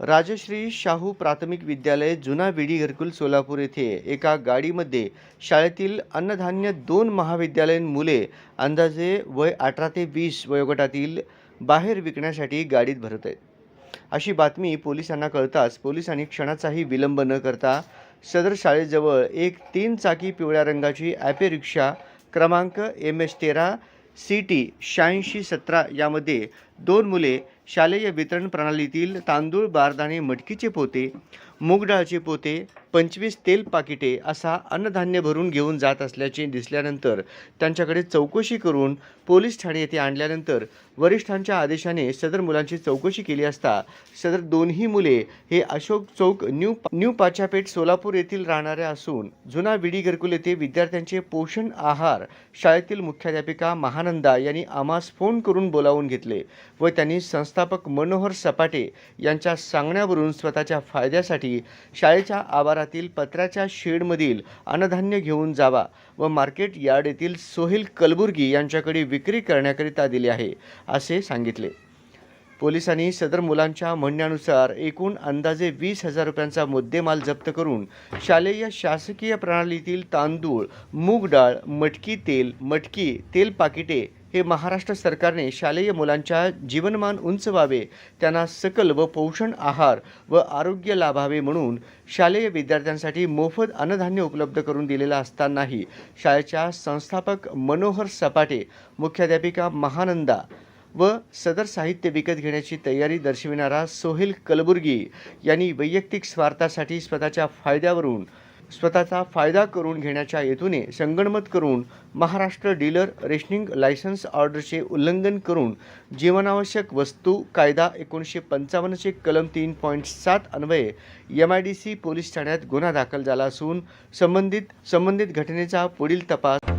राजश्री शाहू प्राथमिक विद्यालय जुना विडी घरकुल सोलापूर येथे एका गाडीमध्ये शाळेतील अन्नधान्य दोन महाविद्यालयीन मुले अंदाजे वय अठरा ते वीस वयोगटातील बाहेर विकण्यासाठी गाडीत भरत आहेत. अशी बातमी पोलिसांना कळताच पोलिसांनी क्षणाचाही विलंब न करता सदर शाळेजवळ एक तीन चाकी पिवळ्या रंगाची ॲपे रिक्षा क्रमांक एम एच तेरा सी टी शहाऐंशी सतरा यामध्ये दोन मुले शालेय वितरण प्रणालीतील तांदूळ बारदाणे मटकीचे पोते मूग डाळचे पोते पंचवीस तेल पाकिटे असा अन्नधान्य भरून घेऊन जात असल्याचे दिसल्यानंतर त्यांच्याकडे चौकशी करून पोलीस ठाणे येथे आणल्यानंतर वरिष्ठांच्या आदेशाने सदर मुलांची चौकशी केली असता सदर दोन्ही मुले हे अशोक चौक न्यू न्यू पाचापेठ सोलापूर येथील राहणाऱ्या असून जुना विडी घरकुल येथे विद्यार्थ्यांचे पोषण आहार शाळेतील मुख्याध्यापिका महानंदा यांनी आम्हास फोन करून बोलावून घेतले व त्यांनी संस्थापक मनोहर सपाटे यांच्या सांगण्यावरून स्वतःच्या फायद्यासाठी शाळेच्या आवारातील पत्राच्या शेडमधील अन्नधान्य घेऊन जावा व मार्केट यार्ड येथील सोहेल कलबुर्गी यांच्याकडे विक्री करण्याकरिता दिले आहे असे सांगितले. पोलिसांनी सदर मुलांच्या म्हणण्यानुसार एकूण अंदाजे वीस हजार रुपयांचा मुद्देमाल जप्त करून शालेय शासकीय प्रणालीतील तांदूळ मूग डाळ मटकी तेल मटकी तेल पाकिटे हे महाराष्ट्र सरकारने शालेय मुलांच्या जीवनमान उंच व्हावे त्यांना सकल व पोषण आहार व आरोग्य लाभावे म्हणून शालेय विद्यार्थ्यांसाठी मोफत अन्नधान्य उपलब्ध करून दिलेलं असतानाही शाळेच्या संस्थापक मनोहर सपाटे मुख्याध्यापिका महानंदा व सदर साहित्य विकत घेण्याची तयारी दर्शविणारा सोहेल कलबुर्गी यांनी वैयक्तिक स्वार्थासाठी स्वतःच्या फायद्यावरून स्वतःचा फायदा करून घेण्याच्या हेतूने संगणमत करून महाराष्ट्र डीलर रेशनिंग लायसन्स ऑर्डरचे उल्लंघन करून जीवनावश्यक वस्तू कायदा एकोणीसशे पंचावन्नचे कलम तीन पॉईंट सात अन्वये M I D C police ठाण्यात गुन्हा दाखल झाला असून संबंधित संबंधित घटनेचा पुढील तपास